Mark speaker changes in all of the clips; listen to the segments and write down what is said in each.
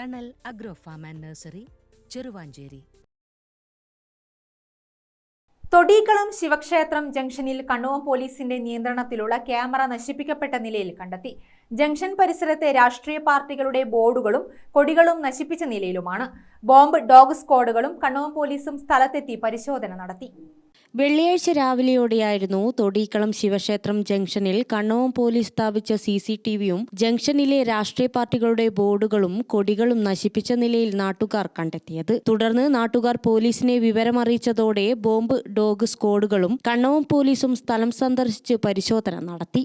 Speaker 1: Thanal agro farm and nursery Cheruvancheri.
Speaker 2: Thodikkalam ശിവക്ഷേത്രം ജംഗ്ഷനിൽ കണ്ണുവം പോലീസിന്റെ നിയന്ത്രണത്തിലുള്ള ക്യാമറ നശിപ്പിക്കപ്പെട്ട നിലയിൽ കണ്ടെത്തി. ജംഗ്ഷൻ പരിസരത്തെ രാഷ്ട്രീയ പാർട്ടികളുടെ ബോർഡുകളും കൊടികളും നശിപ്പിച്ച നിലയിലുമാണ്. ബോംബ് ഡോഗ് സ്ക്വാഡുകളും കണ്ണുവം പോലീസും സ്ഥലത്തെത്തി പരിശോധന നടത്തി.
Speaker 3: വെള്ളിയാഴ്ച രാവിലെയോടെയായിരുന്നു തൊടീക്കളം ശിവക്ഷേത്രം ജംഗ്ഷനിൽ കണ്ണവം പോലീസ് സ്ഥാപിച്ച സി സി ടി വിയും ജംഗ്ഷനിലെ രാഷ്ട്രീയ പാർട്ടികളുടെ ബോർഡുകളും കൊടികളും നശിപ്പിച്ച നിലയിൽ നാട്ടുകാർ കണ്ടെത്തിയത്. തുടർന്ന് നാട്ടുകാർ പോലീസിനെ വിവരമറിയിച്ചതോടെ ബോംബ് ഡോഗ് സ്ക്വാഡുകളും കണ്ണവം പോലീസും സ്ഥലം സന്ദർശിച്ച് പരിശോധന നടത്തി.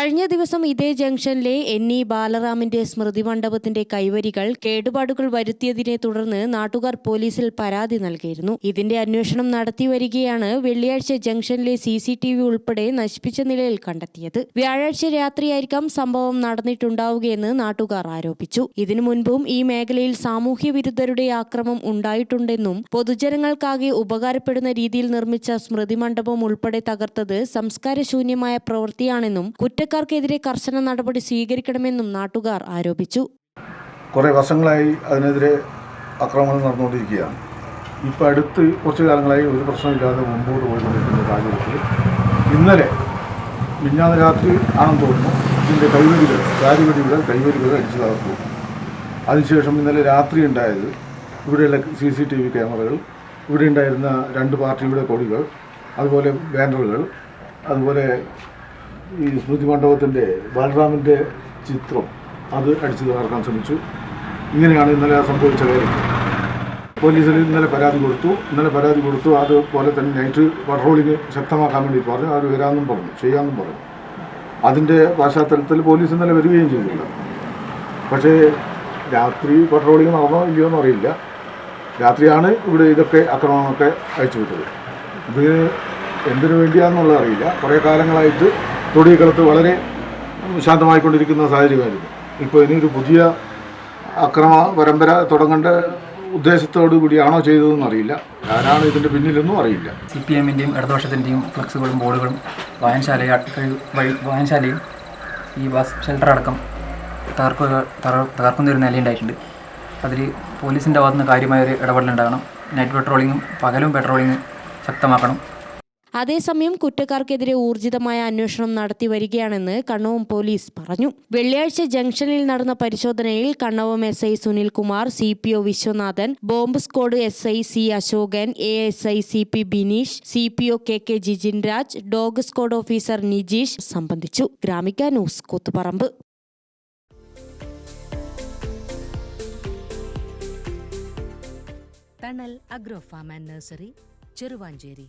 Speaker 3: കഴിഞ്ഞ ദിവസം ഇതേ ജംഗ്ഷനിലെ എൻ ഇ ബാലറാമിന്റെ സ്മൃതി മണ്ഡപത്തിന്റെ കൈവരികൾ കേടുപാടുകൾ വരുത്തിയതിനെ തുടർന്ന് നാട്ടുകാർ പോലീസിൽ പരാതി നൽകിയിരുന്നു. ഇതിന്റെ അന്വേഷണം നടത്തി വരികയാണ് വെള്ളിയാഴ്ച ജംഗ്ഷനിലെ സി സി ടി വി ഉൾപ്പെടെ നശിപ്പിച്ച നിലയിൽ കണ്ടെത്തിയത്. വ്യാഴാഴ്ച രാത്രിയായിരിക്കാം സംഭവം നടന്നിട്ടുണ്ടാവുകയെന്ന് നാട്ടുകാർ ആരോപിച്ചു. ഇതിനു മുൻപും ഈ മേഖലയിൽ സാമൂഹ്യ വിരുദ്ധരുടെ ആക്രമം ഉണ്ടായിട്ടുണ്ടെന്നും പൊതുജനങ്ങൾക്കാകെ ഉപകാരപ്പെടുന്ന രീതിയിൽ നിർമ്മിച്ച സ്മൃതി മണ്ഡപം ഉൾപ്പെടെ തകർത്തത് സംസ്കാരശൂന്യമായ പ്രവൃത്തിയാണെന്നും കുറ്റക്കാർക്കെതിരെ കർശന നടപടി സ്വീകരിക്കണമെന്നും നാട്ടുകാർ ആരോപിച്ചു.
Speaker 4: കുറേ വർഷങ്ങളായി അതിനെതിരെ ആക്രമണം നടന്നുകൊണ്ടിരിക്കുകയാണ്. ഇപ്പോൾ അടുത്ത് കുറച്ച് കാലങ്ങളായി ഒരു പ്രശ്നമില്ലാതെ മുമ്പോട്ട് പോയിക്കൊണ്ടിരിക്കുന്ന സാഹചര്യത്തിൽ ഇന്നലെ മിഞ്ഞാന്ന് രാത്രി ആണെന്ന് തോന്നുന്നു ഇതിന്റെ കൈവരികൾ ചാരിവടികൾ കൈവരികൾ അടിച്ചു തകർത്തു. അതിനുശേഷം ഇന്നലെ രാത്രി ഉണ്ടായത് ഇവിടെയുള്ള സി സി ടി വി ക്യാമറകൾ ഇവിടെ ഉണ്ടായിരുന്ന രണ്ട് പാർട്ടിയുടെ കൊടികൾ അതുപോലെ ബാനറുകൾ അതുപോലെ ഈ സ്മൃതി മണ്ഡപത്തിന്റെ ബാലറാമിന്റെ ചിത്രം അത് അടിച്ചു തകർക്കാൻ ശ്രമിച്ചു. ഇങ്ങനെയാണ് ഇന്നലെ സംഭവിച്ച കാര്യം. പോലീസിൽ ഇന്നലെ പരാതി കൊടുത്തു. ഇന്നലെ പരാതി കൊടുത്തു. അതുപോലെ തന്നെ നൈറ്റ് പട്രോളിങ് ശക്തമാക്കാൻ വേണ്ടി പറഞ്ഞു. അവർ വരാമെന്നും പറഞ്ഞു. ചെയ്യാമെന്നും പറഞ്ഞു. അതിന്റെ പശ്ചാത്തലത്തിൽ പോലീസ് ഇന്നലെ വരികയും ചെയ്തില്ല. പക്ഷേ രാത്രി പട്രോളിങ് നടന്നോ ഇല്ലയോ എന്നറിയില്ല രാത്രിയാണ് ഇവിടെ ഇതൊക്കെ അക്രമമൊക്കെ അയച്ചു വിട്ടത് ഇത് എന്തിനു വേണ്ടിയാണെന്നുള്ളത് അറിയില്ല. കുറേ കാലങ്ങളായിട്ട് തൊടിയക്കളത്ത് വളരെ ശാന്തമായിക്കൊണ്ടിരിക്കുന്ന സാഹചര്യമായിരുന്നു. ഇപ്പോൾ ഇനി ഒരു പുതിയ അക്രമ പരമ്പര തുടങ്ങേണ്ട ഉദ്ദേശത്തോടു കൂടിയാണോ ചെയ്തതെന്ന് അറിയില്ല. ആരാണ് ഇതിന്റെ പിന്നിലെന്നും അറിയില്ല.
Speaker 5: സി പി എമ്മിന്റെയും ഇടതുപക്ഷത്തിന്റെയും ഫ്ലക്സുകളും ബോർഡുകളും വായനശാല വഴി വായനശാലയും ഈ ബസ് ഷെൽട്ടർ അടക്കം തകർക്കുക തകർ- തകർക്കുന്ന ഒരു നിലയുണ്ടായിട്ടുണ്ട്. അതിൽ പോലീസിന്റെ ഭാഗത്തുനിന്ന് കാര്യമായ ഒരു ഇടപെടലുണ്ടാകണം. നൈറ്റ് പെട്രോളിങ്ങും പകലും പെട്രോളിങ്ങും ശക്തമാക്കണം.
Speaker 3: അതേസമയം കുറ്റക്കാർക്കെതിരെ ഊർജിതമായ അന്വേഷണം നടത്തി വരികയാണെന്ന് കണ്ണവം പോലീസ് പറഞ്ഞു. വെള്ളിയാഴ്ച ജംഗ്ഷനിൽ നടന്ന പരിശോധനയിൽ Kannavam S I Sunilkumar C P O Viswanathan bomb squad S I C Ashokan A S I C P Bineesh C P O K K Jijin Raj dog squad officer Nijeesh സംബന്ധിച്ചു. Gramika news Koothuparamba.
Speaker 1: Thanal agro farm and nursery Cheruvancheri.